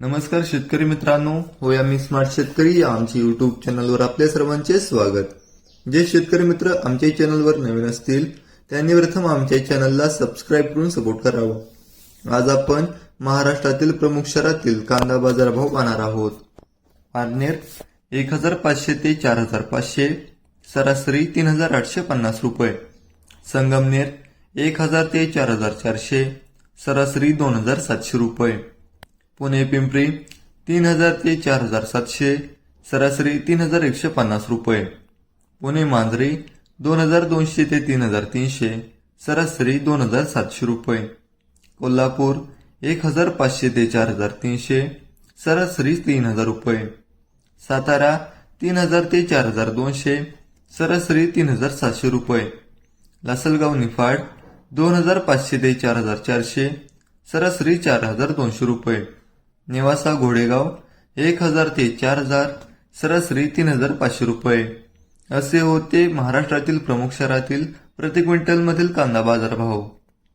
नमस्कार शेतकरी मित्रांनो. होय आम्ही स्मार्ट शेतकरी या आमच्या युट्यूब चॅनलवर आपल्या सर्वांचे स्वागत. जे शेतकरी मित्र आमच्या चॅनलवर नवीन असतील त्यांनी प्रथम आमच्या चॅनलला सबस्क्राईब करून सपोर्ट करावं. आज आपण महाराष्ट्रातील प्रमुख शहरातील कांदा बाजार भाव पाहणार आहोत. पारनेर एक हजार पाचशे ते चार हजार पाचशे सरासरी तीन हजार आठशे पन्नास रुपये. संगमनेर एक हजार ते चार हजार चारशे सरासरी दोन हजार सातशे रुपये. पुणे पिंपरी तीन हजार ते चार हजार सातशे सरासरी तीन हजार एकशे पन्नास रुपये. पुणे मांजरी दोन हजार दोनशे ते तीन हजार तीनशे सरासरी दोन हजार सातशे रुपये. कोल्हापूर एक हजार पाचशे ते चार हजार तीनशे सरासरी तीन हजार रुपये. सातारा तीन हजार ते चार हजार दोनशे सरासरी तीन हजार सातशे रुपये. लासलगाव निफाड दोन हजार पाचशे ते चार हजार चारशे सरासरी चार हजार दोनशे रुपये. नेवासा घोडेगाव एक हजार ते चार हजार सरासरी तीन हजार पाचशे रुपये. असे होते महाराष्ट्रातील प्रमुख शहरातील प्रति क्विंटलमधील कांदा बाजार भाव